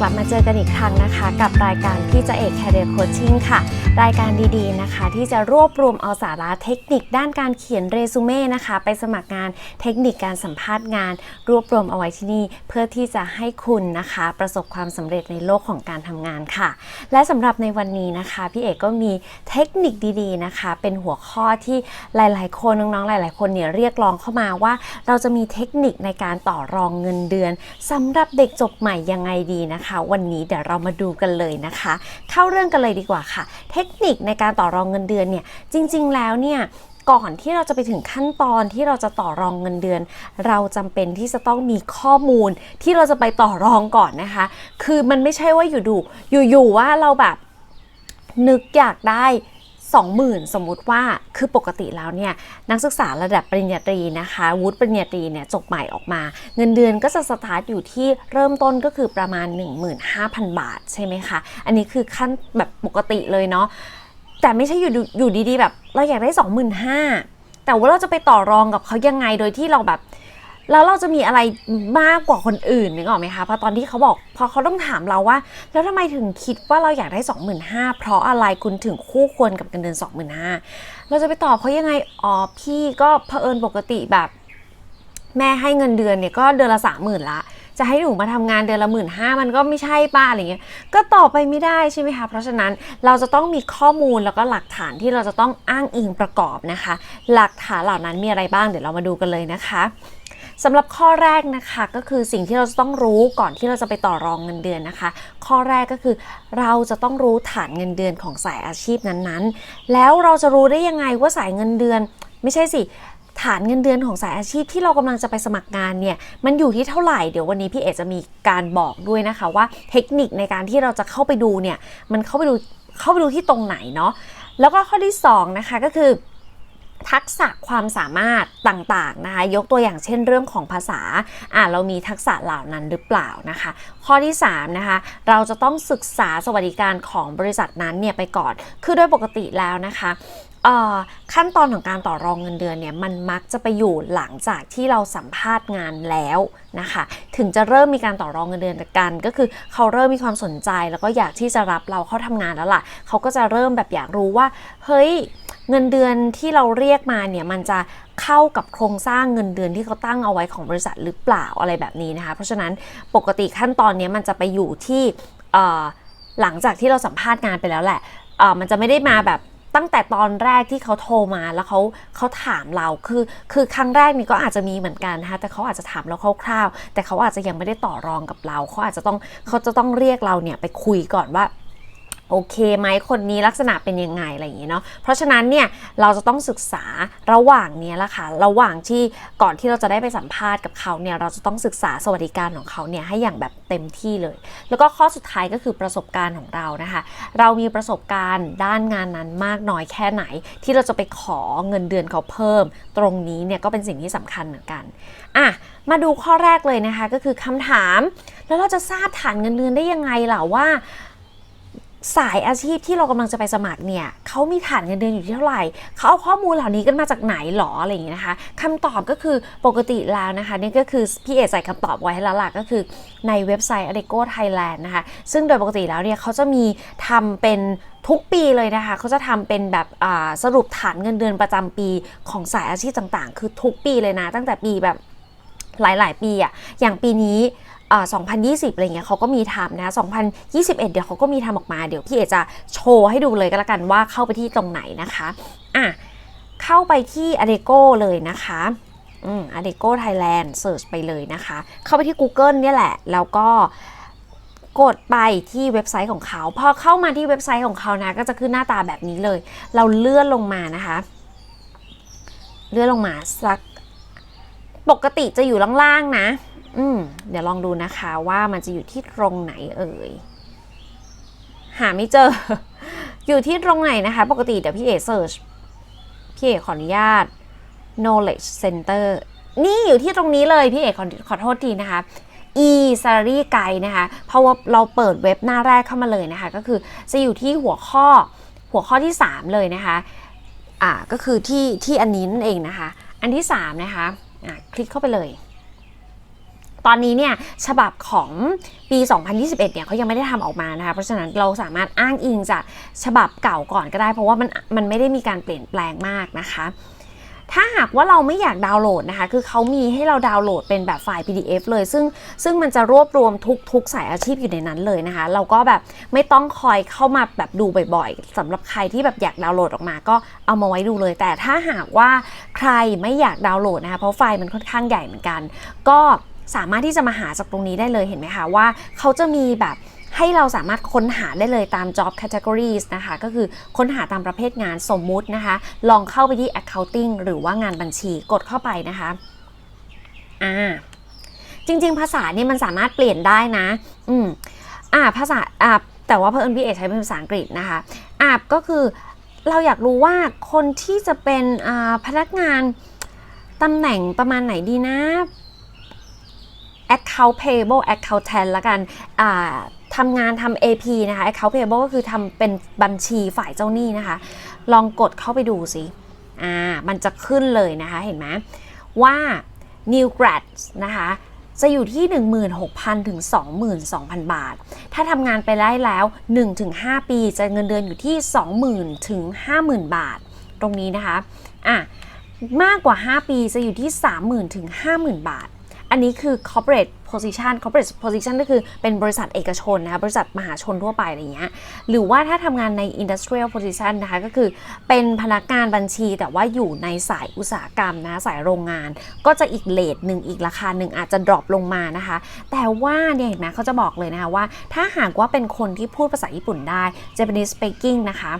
กลับมาเจอกันอีกครั้งนะคะ กับรายการพี่จะเอก Career Coaching ค่ะ รายการดีๆนะคะ ที่จะรวบรวมเอาสาระเทคนิคด้านการเขียนเรซูเม่นะคะ ไปสมัครงานเทคนิคการสัมภาษณ์งาน รวบรวมเอาไว้ที่นี่ เพื่อที่จะให้คุณนะคะ ประสบความสำเร็จในโลกของการทำงานค่ะ และสำหรับในวันนี้นะคะพี่เอกก็มีเทคนิคดีๆนะคะ เป็นหัวข้อที่หลายๆ คนน้องๆหลาย ๆ คนเนี่ยเรียกร้องเข้ามาว่า เราจะมีเทคนิคในการต่อรองเงินเดือนสำหรับเด็กจบใหม่ยังไงดีนะคะ วันนี้เดี๋ยวเรามาดูกันเลยนะคะ เข้าเรื่องกันเลยดีกว่าค่ะ เทคนิคในการต่อรองเงินเดือนเนี่ยจริง ๆ แล้วเนี่ยก่อนที่เราจะไปถึงขั้นตอนที่เราจะต่อรองเงินเดือน เราจำเป็นที่จะต้องมีข้อมูลที่เราจะไปต่อรองก่อนนะคะ คือมันไม่ใช่ว่าอยู่ดูอยู่ๆว่าเราแบบนึกอยากได้ 20,000 สมมุติว่าคือปกติแล้วเนี่ยนักศึกษาระดับปริญญาตรีนะคะวุฒิปริญญาตรีเนี่ยจบใหม่ออกมา เงินเดือนก็จะสตาร์ทอยู่ที่เริ่มต้นก็คือประมาณ 15,000 บาทใช่ไหมคะ อันนี้คือขั้นแบบปกติเลยเนาะแต่ไม่ใช่อยู่ดูอยู่ดีๆ แบบ เราอยากได้ 25,000แต่ว่าเราจะไปต่อรองกับเขายังไงโดยที่เราแบบ แล้วเราจะมีอะไรมากกว่าคนอื่นนึกออกไหมคะเพราะตอนที่เขาบอกพอเขาต้องถามเราว่า แล้วทำไมถึงคิดว่าเราอยากได้ 25,000เพราะอะไรคุณถึงคู่ควรกับเงินเดือน25,000เราจะไปตอบเขายังไงอ๋อพี่ก็เผอิญปกติแบบ แม่ให้เงินเดือนเนี่ยก็เดือนละสามหมื่นละจะให้หนูมาทำงานเดือนละหมื่นห้ามันก็ไม่ใช่ป้าอะไรเงี้ย ก็ตอบไปไม่ได้ใช่ไหมคะ เพราะฉะนั้นเราจะต้องมีข้อมูลแล้วก็หลักฐานที่เราจะต้องอ้างอิงประกอบนะคะ หลักฐานเหล่านั้นมีอะไรบ้างเดี๋ยวเรามาดูกันเลยนะคะ สำหรับข้อแรกนะคะก็คือสิ่งที่เราจะต้องรู้ก่อนที่เราจะไปต่อรองเงินเดือนนะคะ ข้อแรกก็คือเราจะต้องรู้ฐานเงินเดือนของสายอาชีพนั้นๆ แล้วเราจะรู้ได้ยังไงว่าสายเงินเดือน ไม่ใช่สิฐานเงินเดือนของสายอาชีพที่เรากำลังจะไปสมัครงานเนี่ยมันอยู่ที่เท่าไหร่เดี๋ยววันนี้พี่เอจะมีการบอกด้วยนะคะว่าเทคนิคในการที่เราจะเข้าไปดูเนี่ยมันเข้าไปดูเข้าไปดูที่ตรงไหนเนาะแล้วก็ข้อที่สองนะคะก็คือ ทักษะความสามารถต่างๆนะคะยกตัวอย่างเช่นเรื่องของภาษาอ่าเรามีทักษะเหล่านั้นหรือเปล่านะคะ ข้อที่3นะคะเราจะต้องศึกษาสวัสดิการของบริษัทนั้นเนี่ยไปก่อน คือโดยปกติแล้วนะคะ ขั้นตอนของการต่อรองเงินเดือนเนี่ยมันมักจะไปอยู่หลังจากที่เราสัมภาษณ์งานแล้วนะคะถึงจะเริ่มมีการต่อรองเงินเดือนกัน ก็คือเขาเริ่มมีความสนใจ แล้วก็อยากที่จะรับเราเข้าทำงานแล้วล่ะเขาก็จะเริ่มแบบอยากรู้ว่าเฮ้ยเงินเดือนที่เราเรียกมาเนี่ยมันจะเข้ากับโครงสร้างเงินเดือนที่เขาตั้งเอาไว้ของบริษัทหรือเปล่าอะไรแบบนี้นะคะ เพราะฉะนั้นปกติขั้นตอนเนี้ยมันจะไปอยู่ที่หลังจากที่เราสัมภาษณ์งานไปแล้วแหละมันจะไม่ได้มาแบบ ตั้งแต่ตอนแรกที่เขาโทรมาแล้วเขาเขาถามเราคือ คือครั้งแรกนี่ก็อาจจะมีเหมือนกันนะคะแต่เขาอาจจะถามเราคร่าวๆ แต่เขาอาจจะยังไม่ได้ต่อรองกับเราเขาอาจจะต้องเขาจะต้องเรียกเราเนี่ยไปคุยก่อนว่า โอเคไหมคนนี้ลักษณะเป็นยังไงอะไรอย่างเงี้ยเนาะเพราะฉะนั้นเนี่ยเราจะต้องศึกษาระหว่างเนี้ยละค่ะระหว่างที่ก่อนที่เราจะได้ไปสัมภาษณ์กับเขาเนี่ยเราจะต้องศึกษาสวัสดิการของเขาเนี่ยให้อย่างแบบเต็มที่เลย แล้วก็ข้อสุดท้ายก็คือประสบการณ์ของเรานะคะ เรามีประสบการณ์ด้านงานนั้นมากน้อยแค่ไหน ที่เราจะไปขอเงินเดือนเขาเพิ่ม ตรงนี้เนี่ยก็เป็นสิ่งที่สำคัญเหมือนกันอะมาดูข้อแรกเลยนะคะก็คือคำถาม แล้วเราจะทราบฐานเงินเดือนได้ยังไงล่ะว่า สายอาชีพที่เรากำลังจะไปสมัครเนี่ยเขามีฐานเงินเดือนอยู่ที่เท่าไหร่เขาเอาข้อมูลเหล่านี้กันมาจากไหนหรออะไรอย่างเงี้นะคะคำตอบก็คือปกติแล้วนะคะนี่ก็คือพี่เอใส่คำตอบไว้ให้แล้วล่ะก็คือในเว็บไซต์ Adeco Thailand นะคะ ซึ่งโดยปกติแล้วเนี่ยเขาจะมีทำเป็นทุกปีเลยนะคะเขาจะทำเป็นแบบสรุปฐานเงินเดือนประจำปีของสายอาชีพต่างๆ คือทุกปีเลยนะ ตั้งแต่ปีแบบหลาย ๆ ปีอะอย่างปีนี้ 2020 อะไรเงี้ยเขาก็มีทำนะ 2021 เดี๋ยวเขาก็มีทำออกมา เดี๋ยวพี่เอจะโชว์ให้ดูเลยก็แล้วกันว่าเข้าไปที่ตรงไหนนะคะ อะ เข้าไปที่ Adeco เลยนะคะอืม Adeco Thailand เสิร์ชไปเลยนะคะ เข้าไปที่ Google เนี่ยแหละ แล้วก็กดไปที่เว็บไซต์ของเขา พอเข้ามาที่เว็บไซต์ของเขานะ ก็จะขึ้นหน้าตาแบบนี้เลย เราเลื่อนลงมานะคะ เลื่อนลงมาสัก ปกติจะอยู่ล่างๆนะ อืมเดี๋ยวลองดูนะคะว่ามันจะอยู่ที่ตรงไหนเอ่ย หาไม่เจอ อยู่ที่ตรงไหนนะคะ ปกติเดี๋ยวพี่เอเซิร์ช พี่เอขออนุญาต knowledge center นี่อยู่ที่ตรงนี้เลยพี่เอกขอขอโทษทีนะคะ e salary guide นะคะ เพราะว่าเราเปิดเว็บหน้าแรกเข้ามาเลยนะคะ ก็คือจะอยู่ที่หัวข้อหัวข้อที่ 3 เลยนะคะ อ่า ก็คือที่ที่อันนี้นั่นเองนะคะ อันที่ 3 นะคะ อะคลิกเข้าไปเลย ตอนนี้เนี่ยฉบับของปี 2021 เนี่ยเขายังไม่ได้ทำออกมานะคะ เพราะฉะนั้นเราสามารถอ้างอิงจากฉบับเก่าก่อนก็ได้ เพราะว่ามันมันไม่ได้มีการเปลี่ยนแปลงมากนะคะ ถ้าหากว่าเราไม่อยากดาวน์โหลดนะคะ คือเขามีให้เราดาวน์โหลดเป็นแบบไฟล์ PDF เลย ซึ่งซึ่งมันจะรวบรวมทุกทุกสายอาชีพอยู่ในนั้นเลยนะคะ เราก็แบบไม่ต้องคอยเข้ามาแบบดูบ่อยๆสำหรับใครที่แบบอยากดาวน์โหลดออกมา ก็เอามาไว้ดูเลย แต่ถ้าหากว่าใครไม่อยากดาวน์โหลดนะคะ เพราะไฟล์มันค่อนข้างใหญ่เหมือนกัน ก็ สามารถที่จะมาหาจากตรงนี้ได้เลยเห็นไหมคะว่าเขาจะมีแบบให้เราสามารถค้นหาได้เลยตาม job categories นะคะ ก็คือค้นหาตามประเภทงานสมมุตินะคะ ลองเข้าไปที่ accounting หรือว่างานบัญชีกดเข้าไปนะคะอ่าจริง ๆ ภาษาเนี่ยมันสามารถเปลี่ยนได้นะ อืมอ่าภาษาอ่าแต่ว่าเพื่อนพี่เอใช้เป็นภาษาอังกฤษนะคะอ่าก็คือเราอยากรู้ว่าคนที่จะเป็นอ่าพนักงานตำแหน่งประมาณไหนดีนะ account payable accountant ละกันอ่าทำงานทำ AP นะคะ account payable ก็คือทำเป็นบัญชีฝ่ายเจ้าหนี้นะคะ ลองกดเข้าไปดูสิอ่ามันจะขึ้นเลยนะคะเห็นไหมว่า new grads นะคะจะอยู่ที่ 16,000 ถึง 22,000 บาท ถ้าทำงานไปได้แล้ว 1-5 ปีจะเงินเดือนอยู่ที่ 20,000 ถึง 50,000 บาท ตรงนี้นะคะ อะ มากกว่า 5 ปีจะอยู่ที่ 30,000 ถึง 50,000 บาท อันนี้คือ corporate position corporate position ก็คือเป็นบริษัทเอกชนนะคะบริษัทมหาชนทั่วไปอะไรเงี้ยหรือว่าถ้าทำงานใน industrial position นะคะก็คือเป็นพนักงานบัญชีแต่ว่าอยู่ในสายอุตสาหกรรมนะสายโรงงาน ก็จะอีกเลทหนึ่งอีกราคาหนึ่งอาจจะดรอปลงมานะคะ แต่ว่าเนี่ยเห็นไหมเขาจะบอกเลยนะคะว่า ถ้าหากว่าเป็นคนที่พูดภาษาญี่ปุ่นได้ Japanese speaking นะคะ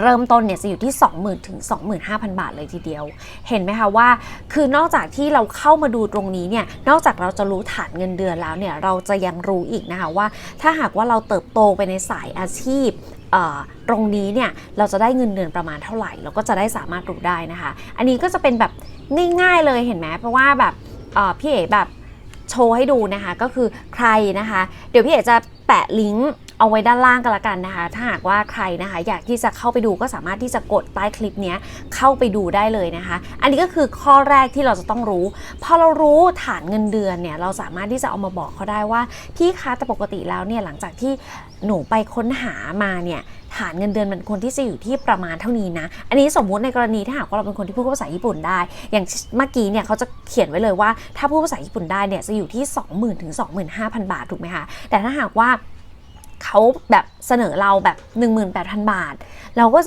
เริ่มต้นเนี่ยจะอยู่ที่ 20,000 ถึง 25,000 บาทเลยทีเดียว เห็นไหมคะว่า คือนอกจากที่เราเข้ามาดูตรงนี้เนี่ย นอกจากเราจะรู้ฐานเงินเดือนแล้วเนี่ย เราจะยังรู้อีกนะคะว่า ถ้าหากว่าเราเติบโตไปในสายอาชีพตรงนี้เนี่ยเราจะได้เงินเดือนประมาณเท่าไหร่ เราก็จะได้สามารถรู้ได้นะคะ อันนี้ก็จะเป็นแบบง่ายๆเลยเห็นไหมเพราะว่าแบบพี่เอ๋แบบโชว์ให้ดูนะคะก็คือใครนะคะ เดี๋ยวพี่เอ๋จะแปะลิงก์ เอาไว้ด้านล่างกันละกันนะคะ ถ้าหากว่าใครนะคะอยากที่จะเข้าไปดูก็สามารถที่จะกดใต้คลิปนี้เข้าไปดูได้เลยนะคะ อันนี้ก็คือข้อแรกที่เราจะต้องรู้ พอเรารู้ฐานเงินเดือนเนี่ยเราสามารถที่จะเอามาบอกเขาได้ว่าพี่คะแต่ปกติแล้วเนี่ยหลังจากที่หนูไปค้นหามาเนี่ยฐานเงินเดือนมันควรที่จะอยู่ที่ประมาณเท่านี้นะ อันนี้สมมุติในกรณีถ้าหากว่าเราเป็นคนที่พูดภาษาญี่ปุ่นได้ อย่างเมื่อกี้เนี่ยเขาจะเขียนไว้เลยว่า ถ้าพูดภาษาญี่ปุ่นได้เนี่ยจะอยู่ที่ 20,000ถึง25,000 บาทถูกไหมคะ แต่ถ้าหากว่า เขาแบบเสนอเราแบบ 18,000 บาท เราก็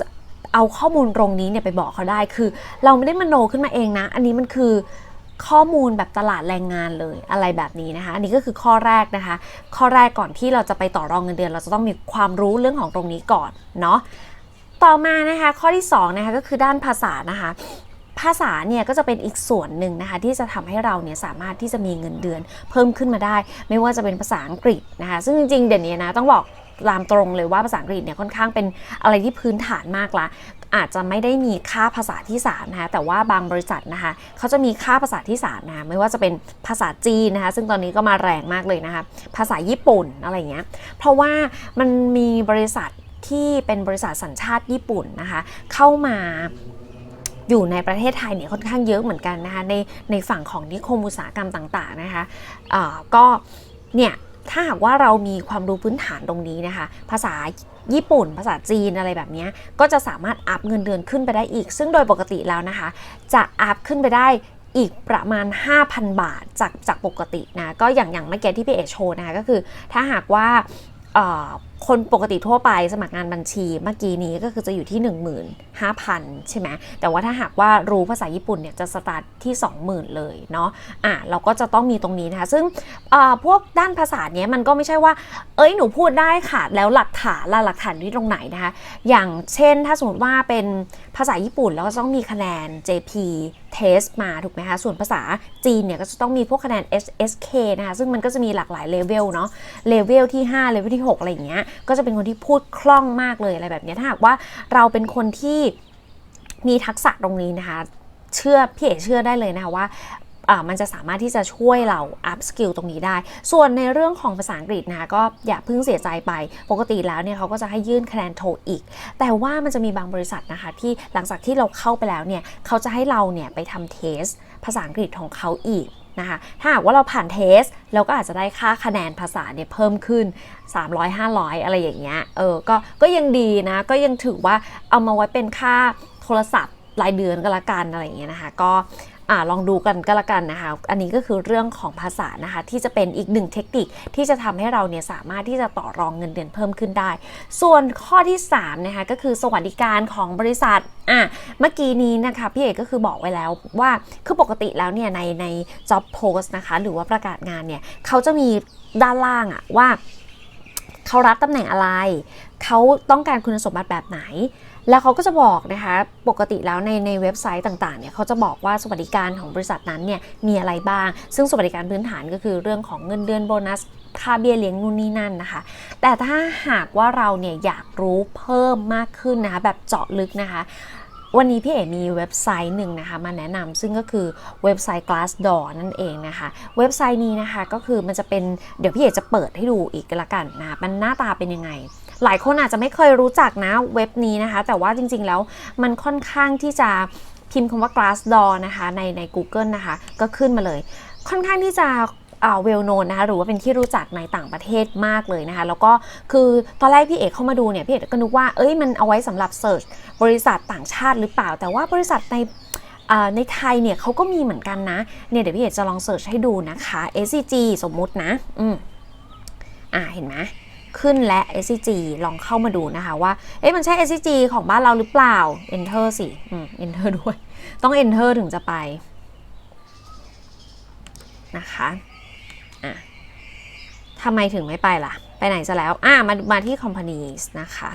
เอาข้อมูลตรงนี้เนี่ยไปบอกเขาได้คือ เราไม่ได้มโนขึ้นมาเองนะ อันนี้มันคือข้อมูลแบบตลาดแรงงานเลยอะไรแบบนี้นะคะ อันนี้ก็คือข้อแรกนะคะ ข้อแรกก่อนที่เราจะไปต่อรองเงินเดือน เราจะต้องมีความรู้เรื่องของตรงนี้ก่อนเนาะต่อมานะคะข้อที่สองนะคะก็คือด้านภาษานะคะ ภาษาเนี่ยก็จะเป็นอีกส่วนหนึ่งนะคะที่จะทำให้เราเนี่ยสามารถที่จะมีเงินเดือนเพิ่มขึ้นมาได้ ไม่ว่าจะเป็นภาษาอังกฤษนะคะซึ่งจริงๆเดี๋ยวนี้นะต้องบอกตามตรงเลยว่าภาษาอังกฤษเนี่ยค่อนข้างเป็นอะไรที่พื้นฐานมากละอาจจะไม่ได้มีค่าภาษาที่3นะคะแต่ว่าบางบริษัทนะคะเขาจะมีค่าภาษาที่3นะคะไม่ว่าจะเป็นภาษาจีนนะคะซึ่งตอนนี้ก็มาแรงมากเลยนะคะภาษาญี่ปุ่นอะไรเงี้ยเพราะว่ามันมีบริษัทที่เป็นบริษัทสัญชาติญี่ปุ่นนะคะเข้ามา อยู่ในประเทศไทยเนี่ยค่อนข้างเยอะเหมือนกันนะคะในในฝั่งของนิคมอุตสาหกรรมต่างๆนะคะเอ่อก็เนี่ยถ้าหากว่าเรามีความรู้พื้นฐานตรงนี้นะคะ ภาษาญี่ปุ่น ภาษาจีนอะไรแบบนี้ ก็จะสามารถอัพเงินเดือนขึ้นไปได้อีก ซึ่งโดยปกติแล้วนะคะ จะอัพขึ้นไปได้อีกประมาณ 5,000 บาทจากจากปกตินะ ก็อย่างอย่างเมื่อกี้ที่พี่เอโชว์นะคะก็คือถ้าหากว่า คนปกติทั่วไปสมัครงานบัญชีเมื่อกี้นี้ก็คือจะอยู่ที่ 15,000 ใช่ไหมแต่ว่าถ้าหากว่ารู้ภาษาญี่ปุ่นเนี่ยจะสตาร์ทที่ 20,000 เลยเนาะอะเราก็จะต้องมีตรงนี้นะคะซึ่งพวกด้านภาษาเนี้ยมันก็ไม่ใช่ว่า เอ้ยหนูพูดได้ค่ะ แล้วหลักฐานล่ะหลักฐานที่ตรงไหนนะคะ อย่างเช่นถ้าสมมติว่าเป็นภาษาญี่ปุ่นแล้วก็ต้องมีคะแนน JP test มาถูกไหมคะ ส่วนภาษาจีนเนี่ยก็จะต้องมีพวกคะแนน SSK นะคะ ซึ่งมันก็จะมีหลากหลายเลเวลเนาะ เลเวลที่ 5 เลเวลที่ 6 อะไรอย่างเงี้ย ก็จะเป็นคนที่พูดคล่องมากเลยอะไรแบบนี้ ถ้าหากว่าเราเป็นคนที่มีทักษะตรงนี้นะคะ เชื่อพี่เอเชื่อได้เลยนะคะว่า มันจะสามารถที่จะช่วยเราอัพสกิลตรงนี้ได้ ส่วนในเรื่องของภาษาอังกฤษนะคะก็อย่าเพิ่งเสียใจไป ปกติแล้วเนี่ยเขาก็จะให้ยื่นคะแนนโทอีก แต่ว่ามันจะมีบางบริษัทนะคะที่หลังจากที่เราเข้าไปแล้วเนี่ยเขาจะให้เราเนี่ยไปทำเทส ภาษาอังกฤษของเขาอีกนะคะถ้าหากว่าเราผ่านเทส เราก็อาจจะได้ค่าคะแนนภาษาเนี่ยเพิ่มขึ้น 300 500 อะไรอย่างเงี้ยเออก็ก็ยังดีนะ ก็ยังถือว่าเอามาไว้เป็นค่าโทรศัพท์รายเดือนก็แล้วกันอะไรอย่างเงี้ยนะคะ ก็ อ่าลองดูกันก็แล้วกันนะคะ อันนี้ก็คือเรื่องของภาษานะคะ ที่จะเป็นอีกหนึ่งเทคนิคที่จะทำให้เราเนี่ยสามารถที่จะต่อรองเงินเดือนเพิ่มขึ้นได้ ส่วนข้อที่3นะคะก็คือสวัสดิการของบริษัทอะเมื่อกี้นี้นะคะพี่เอกก็คือบอกไว้แล้วว่าคือปกติแล้วเนี่ยในใน job post นะคะ หรือว่าประกาศงานเนี่ยเขาจะมีด้านล่างอะว่าเขารับตำแหน่งอะไร เขาต้องการคุณสมบัติแบบไหน แล้วเขาก็จะบอกนะคะ ปกติแล้วในในเว็บไซต์ต่างๆเนี่ยเขาจะบอกว่าสวัสดิการของบริษัทนั้นเนี่ยมีอะไรบ้าง ซึ่งสวัสดิการพื้นฐานก็คือเรื่องของเงินเดือนโบนัสค่าเบี้ยเลี้ยงนู่นนี่นั่นนะคะ แต่ถ้าหากว่าเราเนี่ยอยากรู้เพิ่มมากขึ้นนะคะแบบเจาะลึกนะคะวันนี้พี่เอ๋มีเว็บไซต์หนึ่งนะคะมาแนะนำซึ่งก็คือเว็บไซต์ Glassdoor นั่นเองนะคะ เว็บไซต์นี้นะคะก็คือมันจะเป็นเดี๋ยวพี่เอ๋จะเปิดให้ดูอีกละกันนะมันหน้าตาเป็นยังไง หลายคนอาจจะไม่เคยรู้จักนะเว็บนี้นะคะ แต่ว่าจริงๆแล้วมันค่อนข้างที่จะพิมพ์คำว่า Glassdoor นะคะในใน Google นะคะ ก็ขึ้นมาเลย ค่อนข้างที่จะเวลโนนนะคะหรือว่าเป็นที่รู้จักในต่างประเทศมากเลยนะคะ แล้วก็คือตอนแรกพี่เอกเข้ามาดูเนี่ยพี่เอกก็นึกว่าเอ้ยมันเอาไว้สำหรับเสิร์ชบริษัทต่างชาติหรือเปล่า แต่ว่าบริษัทในในไทยเนี่ยเขาก็มีเหมือนกันนะเนี่ยเดี๋ยวพี่เอกจะลองเสิร์ชให้ดูนะคะ SCG สมมุตินะ อืมอ่าเห็นไหม ขึ้นและ SCG ลองเข้ามาดูนะคะว่า เอ๊ะมันใช่ SCG ของบ้านเราหรือเปล่า Enter สิ อืม Enter ด้วย ต้อง Enter ถึงจะไป นะคะอะทำไมถึงไม่ไปล่ะ ไปไหนซะแล้ว อะมามาที่ companies นะคะ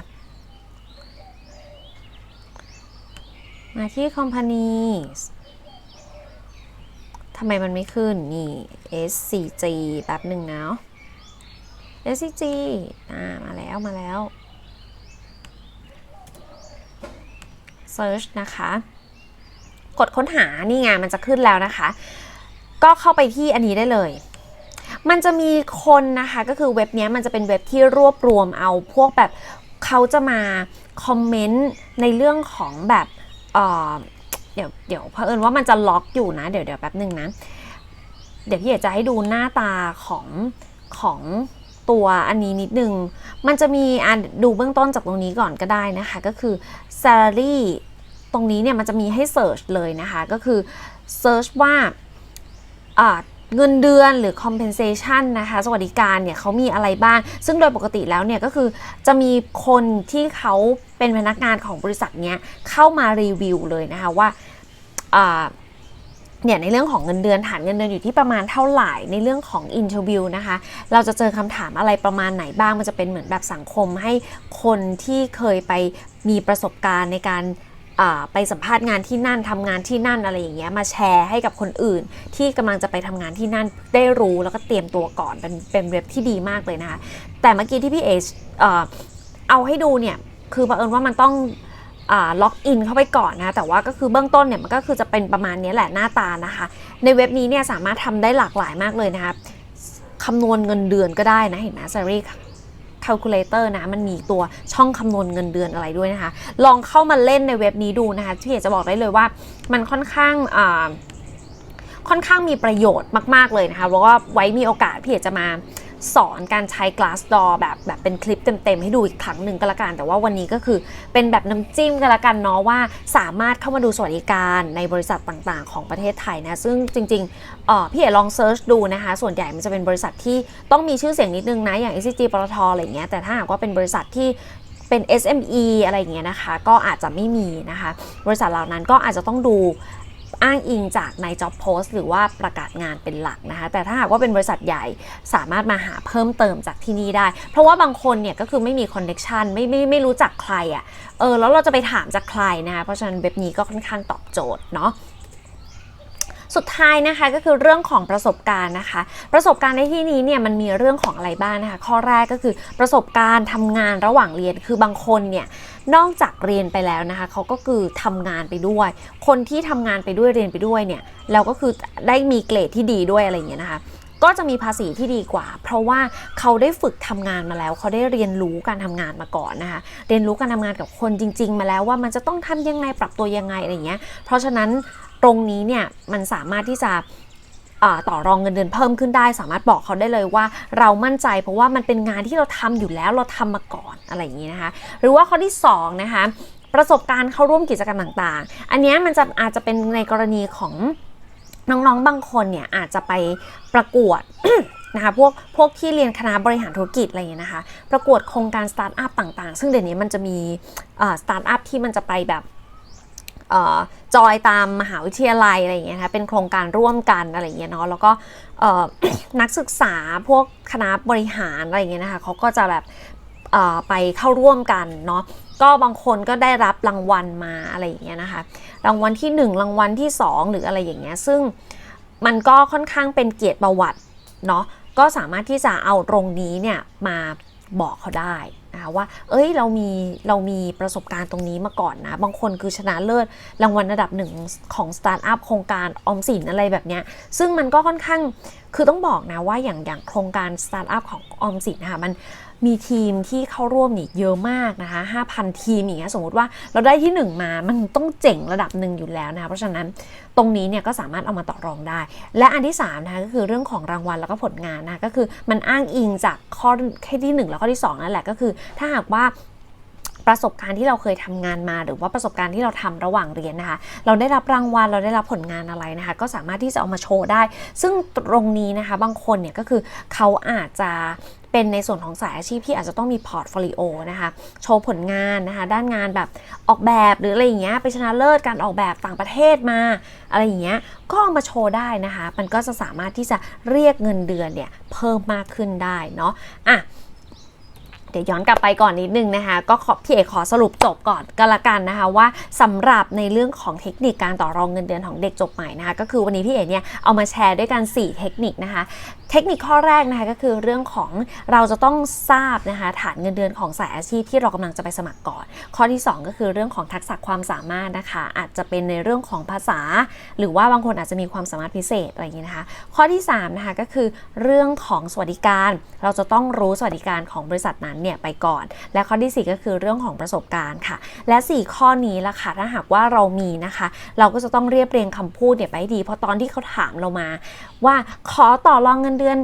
มาที่ companies ทำไมมันไม่ขึ้น นี่ SCG แป๊บหนึ่งนะ SCG อ่ามาแล้วมาแล้ว search นะคะ กดค้นหานี่ไงมันจะขึ้นแล้วนะคะ ก็เข้าไปที่อันนี้ได้เลย มันจะมีคนนะคะก็คือเว็บนี้มันจะเป็นเว็บที่รวบรวมเอาพวกแบบเขาจะมาคอมเมนต์ในเรื่องของแบบเเดี๋ยวเดี๋ยวเผอิญว่ามันจะล็อกอยู่นะ เดี๋ยวเดี๋ยวแป๊บหนึ่งนะ เดี๋ยวพี่อยากจะให้ดูหน้าตาของของ ตัวอันนี้นิดนึง มันจะมีอ่านดูเบื้องต้นจากตรงนี้ก่อนก็ได้นะคะ ก็คือ salary ตรงนี้เนี่ยมันจะมีให้เ e ิร์ชเลยนะคะ ก็คือ search ว่าเงินเดือนหรือ compensation นะคะ สวัสดิการเนี่ยเขามีอะไรบ้าง ซึ่งโดยปกติแล้วเนี่ยก็คือจะมีคนที่เขาเป็นพนักงานของบริษัทเนี้ยเข้ามารีวิวเลยนะคะว่าอ่า เนี่ยในเรื่องของเงินเดือนฐานเงินเดือนอยู่ที่ประมาณเท่าไหร่ในเรื่องของอินเทอร์วิวนะคะ เราจะเจอคำถามอะไรประมาณไหนบ้างมันจะเป็นเหมือนแบบสังคมให้คนที่เคยไปมีประสบการณ์ในการไปสัมภาษณ์งานที่นั่นทำงานที่นั่นอะไรอย่างเงี้ยมาแชร์ให้กับคนอื่น ที่กำลังจะไปทำงานที่นั่นได้รู้แล้วก็เตรียมตัวก่อนเป็นเป็นเว็บที่ดีมากเลยนะคะแต่เมื่อกี้ที่พี่เอชเอ่อเอาให้ดูเนี่ยคือบังเอิญว่ามันต้อง ล็อกอินเข้าไปก่อนนะ แต่ว่าก็คือเบื้องต้นเนี่ยมันก็คือจะเป็นประมาณนี้แหละหน้าตานะคะ ในเว็บนี้เนี่ยสามารถทำได้หลากหลายมากเลยนะคะคำนวณเงินเดือนก็ได้นะ เห็นไหม salary calculator นะ มันมีตัวช่องคำนวณเงินเดือนอะไรด้วยนะคะ ลองเข้ามาเล่นในเว็บนี้ดูนะคะพี่เอกจะบอกได้เลยว่ามันค่อนข้างค่อนข้างมีประโยชน์มาก ๆ เลยนะคะแล้วก็ไว้มีโอกาสพี่เอกจะมา สอนการใช้ Glassdoor แบบแบบเป็นคลิปเต็มๆ ให้ดูอีกครั้งหนึ่งก็แล้วกัน แต่ว่าวันนี้ก็คือเป็นแบบน้ำจิ้มก็แล้วกันเนาะว่าสามารถเข้ามาดูสวัสดิการในบริษัทต่างๆ ของประเทศไทยนะ ซึ่งจริงๆเออพี่เอกลองเซิร์ชดูนะคะ ส่วนใหญ่มันจะเป็นบริษัทที่ต้องมีชื่อเสียงนิดนึงนะ อย่าง SCG ปตทอะไรเงี้ยแต่ถ้าหากว่าเป็นบริษัทที่เป็น SME อะไรอย่างเงี้ยนะคะ ก็อาจจะไม่มีนะคะ บริษัทเหล่านั้นก็อาจจะต้องดู อ้างอิงจากใน job post หรือว่าประกาศงานเป็นหลักนะคะ แต่ถ้าหากว่าเป็นบริษัทใหญ่สามารถมาหาเพิ่มเติมจากที่นี่ได้ เพราะว่าบางคนเนี่ยก็คือไม่มีคอนเน็ชันไม่ไม่ไม่รู้จักใครอะ่ะ เออแล้วเราจะไปถามจากใครนะคะเพราะฉะนั้นเว็บนี้ก็ค่อนข้างตอบโจทย์เนาะ สุดท้ายนะคะก็คือเรื่องของประสบการณ์นะคะ ประสบการณ์ในที่นี้เนี่ยมันมีเรื่องของอะไรบ้างนะคะ ข้อแรกก็คือประสบการณ์ทำงานระหว่างเรียนคือบางคนเนี่ยนอกจากเรียนไปแล้วนะคะเขาก็คือทำงานไปด้วย คนที่ทำงานไปด้วยเรียนไปด้วยเนี่ยแล้วก็คือได้มีเกรดที่ดีด้วยอะไรอย่างเงี้ยนะคะก็จะมีภาษีที่ดีกว่า เพราะว่าเขาได้ฝึกทำงานมาแล้ว เขาได้เรียนรู้การทำงานมาก่อนนะคะ เรียนรู้การทำงานกับคนจริง ๆ มาแล้วว่ามันจะต้องทำยังไงปรับตัวยังไงอะไรเงี้ย เพราะฉะนั้น ตรงนี้เนี่ยมันสามารถที่จะต่อรองเงินเดือนเพิ่มขึ้นได้ สามารถบอกเขาได้เลยว่าเรามั่นใจเพราะว่ามันเป็นงานที่เราทำอยู่แล้วเราทำมาก่อนอะไรอย่างนี้นะคะ หรือว่าข้อที่สองนะคะประสบการณ์เข้าร่วมกิจกรรมต่างๆ อันนี้มันจะอาจจะเป็นในกรณีของน้องๆ บางคนเนี่ยอาจจะไปประกวดนะคะพวกพวกที่เรียนคณะบริหารธุรกิจอะไรอย่างเงี้นะคะ ประกวดโครงการสตาร์ทอัพต่างๆ ซึ่งเดี๋ยวนี้มันจะมีสตาร์ทอัพที่มันจะไปแบบ จอยตามมหาวิทยาลัยอะไรอย่างเงี้ยนะคะเป็นโครงการร่วมกันอะไรอย่างเงี้ยเนาะแล้วก็นักศึกษาพวกคณะบริหารอะไรอย่างเงี้ยนะคะเขาก็จะแบบไปเข้าร่วมกันเนาะก็บางคนก็ได้รับรางวัลมาอะไรอย่างเงี้ยนะคะรางวัลที่ 1 รางวัลที่ 2 หรืออะไรอย่างเงี้ยซึ่งมันก็ค่อนข้างเป็นเกียรติประวัติเนาะก็สามารถที่จะเอาตรงนี้เนี่ยมาบอกเขาได้ นะคะว่า เอ้ยเรามีเรามีประสบการณ์ตรงนี้มาก่อนนะ บางคนคือชนะเลิศรางวัลระดับหนึ่งของสตาร์ทอัพโครงการออมสินอะไรแบบเนี้ยซึ่งมันก็ค่อนข้างคือต้องบอกนะว่าอย่างอย่างโครงการสตาร์ทอัพของออมสินค่ะมัน มีทีมที่เข้าร่วมนี่เยอะมากนะคะ 5,000 ทีมอย่างเงี้ยสมมติว่าเราได้ที่ 1 มา มันต้องเจ๋งระดับหนึ่งอยู่แล้วนะคะ เพราะฉะนั้นตรงนี้เนี่ยก็สามารถเอามาต่อรองได้ และอันที่3นะคะก็คือเรื่องของรางวัลแล้วก็ผลงานนะคะก็คือมันอ้างอิงจากข้อแค่ที่ 1 แล้วข้อที่2นั่นแหละก็คือ ถ้าหากว่า ประสบการณ์ที่เราเคยทำงานมา หรือว่าประสบการณ์ที่เราทำระหว่างเรียนนะคะ เราได้รับรางวัลเราได้รับผลงานอะไรนะคะ ก็สามารถที่จะเอามาโชว์ได้ ซึ่งตรงนี้นะคะบางคนเนี่ยก็คือเขาอาจจะเป็นในส่วนของสายอาชีพที่อาจจะต้องมีพอร์ตโฟลิโอนะคะโชว์ผลงานนะคะ ด้านงานแบบออกแบบหรืออะไรอย่างเงี้ยไปชนะเลิศการออกแบบต่างประเทศมา อะไรอย่างเงี้ยก็ามาโชว์ได้นะคะ มันก็จะสามารถที่จะเรียกเงินเดือนเนี่ยเพิ่มมากขึ้นได้เนาะอะ เดี๋ยวย้อนกลับไปก่อนนิดนึงนะคะ ก็ขอพี่เอกขอสรุปจบก่อนก็แล้วกันนะคะว่าสำหรับในเรื่องของเทคนิคการต่อรองเงินเดือนของเด็กจบใหม่นะคะ ก็คือวันนี้พี่เอกเนี่ยเอามาแชร์ด้วยกัน 4 เทคนิคนะคะ เทคนิคข้อแรกนะคะก็คือเรื่องของเราจะต้องทราบนะคะฐานเงินเดือนของสายอาชีพที่เรากำลังจะไปสมัครก่อน ข้อที่ 2 ก็คือเรื่องของทักษะความสามารถนะคะ อาจจะเป็นในเรื่องของภาษา หรือว่าบางคนอาจจะมีความสามารถพิเศษอะไรอย่างนี้นะคะ ข้อที่3นะคะก็คือเรื่องของสวัสดิการ เราจะต้องรู้สวัสดิการของบริษัทนั้นเนี่ยไปก่อน และข้อที่ 4 ก็คือเรื่องของประสบการณ์ค่ะ และ 4 ข้อนี้ละค่ะถ้าหากว่าเรามีนะคะ เราก็จะต้องเรียบเรียงคำพูดเนี่ยไปดี เพราะตอนที่เขาถามเรามา ว่าขอต่อรองเงินเดือน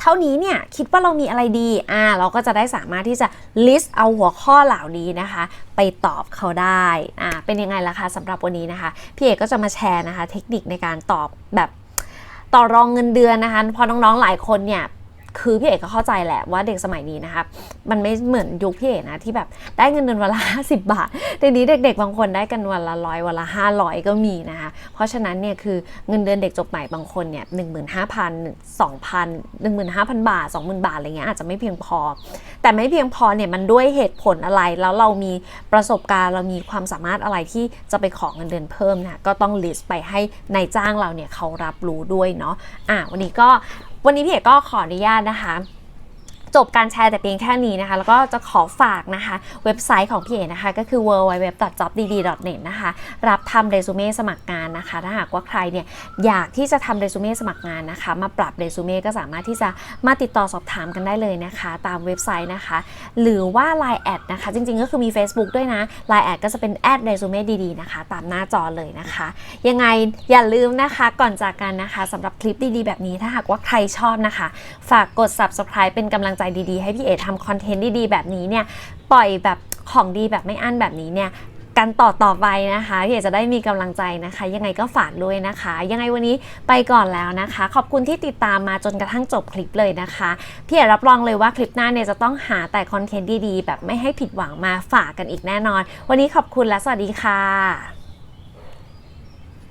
เท่านี้เนี่ยคิดว่าเรามีอะไรดี อ่า เราก็จะได้สามารถที่จะ list เอาหัวข้อเหล่านี้นะคะ ไปตอบเขาได้ อ่า เป็นยังไงล่ะคะสำหรับวันนี้นะคะ พี่เอกก็จะมาแชร์นะคะ เทคนิคในการตอบแบบต่อรองเงินเดือนนะคะ พอน้องๆหลายคนเนี่ย คือพี่เอกก็เข้าใจแหละว่าเด็กสมัยนี้นะคะมันไม่เหมือนยุคพี่เอกนะที่แบบได้เงินเดือนวันละ50 บาทเดี๋ยวนี้เด็ก ๆ บางคนได้กันวันละร้อยวันละ500 ก็มีนะคะเพราะฉะนั้นเนี่ยคือเงินเดือนเด็กจบใหม่บางคนเนี่ยหนึ่งหมื่นห้าพันสองพันหนึ่งหมื่นห้าพันบาทสองหมื่นบาทอะไรเงี้ยอาจจะไม่เพียงพอ แต่ไม่เพียงพอเนี่ยมันด้วยเหตุผลอะไรแล้วเรามีประสบการณ์เรามีความสามารถอะไรที่จะไปขอเงินเดือนเพิ่มนะก็ต้องลิสต์ไปให้นายจ้างเราเนี่ยเขารับรู้ด้วยเนาะอะวันนี้ก็วันนี้พี่เอกก็ขออนุญาตนะคะ จบการแชร์แต่เพียงแค่นี้นะคะ แล้วก็จะขอฝากนะคะ เว็บไซต์ของพี่เอกนะคะ ก็คือ www.jobdd.net นะคะ รับทำเรซูเม่สมัครงานนะคะ ถ้าหากว่าใครเนี่ยอยากที่จะทำเรซูเม่สมัครงานนะคะ มาปรับเรซูเม่ก็สามารถที่จะมาติดต่อสอบถามกันได้เลยนะคะ ตามเว็บไซต์นะคะ หรือว่า Line แอดนะคะ จริงๆ ก็คือมี Facebook ด้วยนะ Line แอดก็จะเป็นแอดเรซูเม่ดีๆนะคะ ตามหน้าจอเลยนะคะ ยังไงอย่าลืมนะคะก่อนจากกันนะคะสำหรับคลิปดีๆ แบบนี้ถ้าหากว่าใครชอบนะคะ ฝากกด subscribe เป็นกำลังใจดีๆ ให้พี่เอทำคอนเทนต์ดีๆ แบบนี้เนี่ยปล่อยแบบของดีแบบไม่อั้นแบบนี้เนี่ยกันต่อต่อไปนะคะพี่เอจะได้มีกำลังใจนะคะ ยังไงก็ฝากด้วยนะคะ ยังไงวันนี้ไปก่อนแล้วนะคะ ขอบคุณที่ติดตามมาจนกระทั่งจบคลิปเลยนะคะพี่เอรับรองเลยว่าคลิปหน้าเนี่ยจะต้องหาแต่คอนเทนต์ดีๆ แบบไม่ให้ผิดหวังมาฝากกันอีกแน่นอน วันนี้ขอบคุณและสวัสดีค่ะ